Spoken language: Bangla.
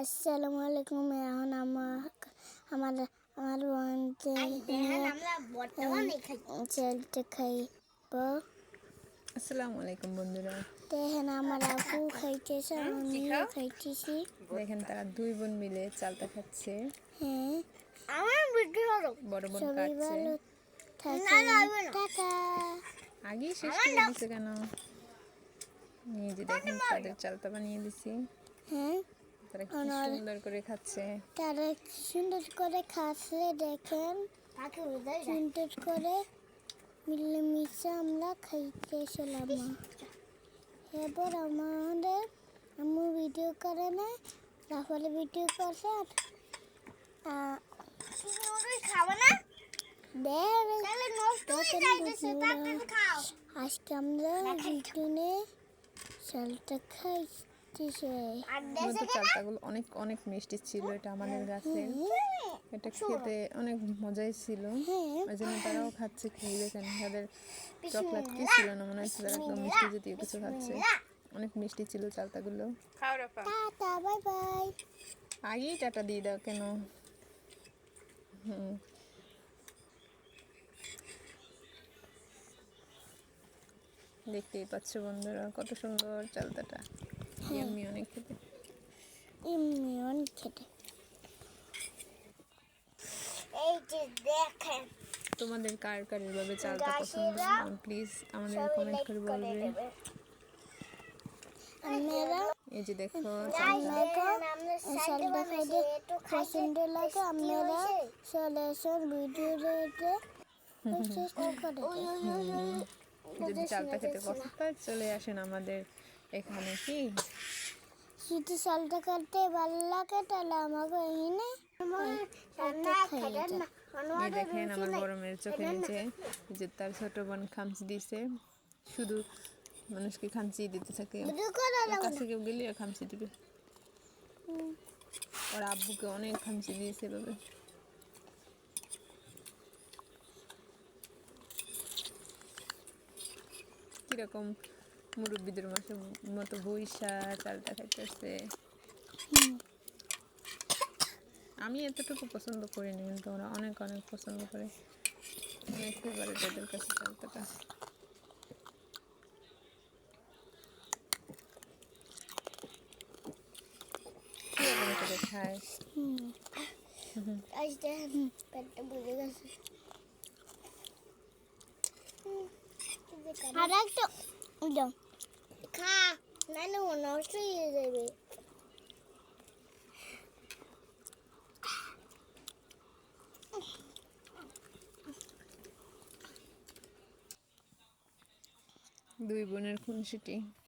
আসসালামু আলাইকুম এখন আমার আমার আমার খাই চালটা খাইব আসসালামু আলাইকুম বন্ধুরা দেখেন আমার আপু খাইতেছে আমিও খাইতেছি দেখেন তারা দুই বোন মিলে চালটা খাচ্ছে। হ্যাঁ আমার ভিডিও হলো। বড় বোন কাটছে। টাটা। আগেই শেষ করে দিছে কেন? এই যে দেখেন তাদের চালটা বানিয়ে দিছি। হ্যাঁ তারা কি সুন্দর করে খাচ্ছে। তারা কি সুন্দর করে খাচ্ছে দেখেন। সুন্দর করে মিলেমিশে আমরা খাইতেছিলাম এবার আমাদের আম্মু ভিডিও করে না তারপরে ভিডিও করছে আর খাবে না? আজকে আমরা ভিডিওনে চালটা খাইতেছে দেশে চালটাগুলো অনেক অনেক মিষ্টি ছিল এটা আমাদের গাছে। এটা খেতে অনেক মজাই ছিল। ওই jন্য তারাও খাচ্ছে খেয়ে দেখেন তাদের চকলেট কি ছিল না মনে হচ্ছে তারা একদম মিষ্টি জাতীয় কিছু খাচ্ছে। অনেক মিষ্টি ছিল চালতাগুলো। Tata bye bye. আগেই টাটা দিয়ে দাও কেন? হুম। দেখতেই পাচ্ছ বন্ধুরা কত সুন্দর চালতাটা। আমি অনেক খেতে এমনি অনেক খেতে এই যে দেখেন তোমাদের কার কার এভাবে চালটা পছন্দ? প্লিজ আমাদের কমেন্ট করে বলবে এই যে দেখো খাইতে পছন্দ লাগে আপনারা ভিডিও ওই যদি চালটা খেতে পছন্দ হয় চলে আসেন আমাদের এখানে কি? যদি চালটা কাটতে ভালো লাগে তাহলে আমাকে এনে দেখেন আমার বড় মেয়ের চোখে নিচে যে তার ছোট বোন খামচি দিছে শুধু মানুষকে খামচি দিতে থাকে। কাছে কেউ গেলে খামচি দিবে। ওর আব্বুকে অনেক খামচি দিয়েছে এভাবে। কীরকম মুরব্বীদের মাসে মতো বইসা চালটা খাইতেছে। আমি এতটুকু পছন্দ করি করিনি, কিন্তু ওরা অনেক অনেক পছন্দ করে। অনেক ফেভারিট কাছে করে খায় বুঝে আর একটা দাও খা নাহলে ও নষ্ট হয়ে যাবে দুই বোনের খুনসুটি।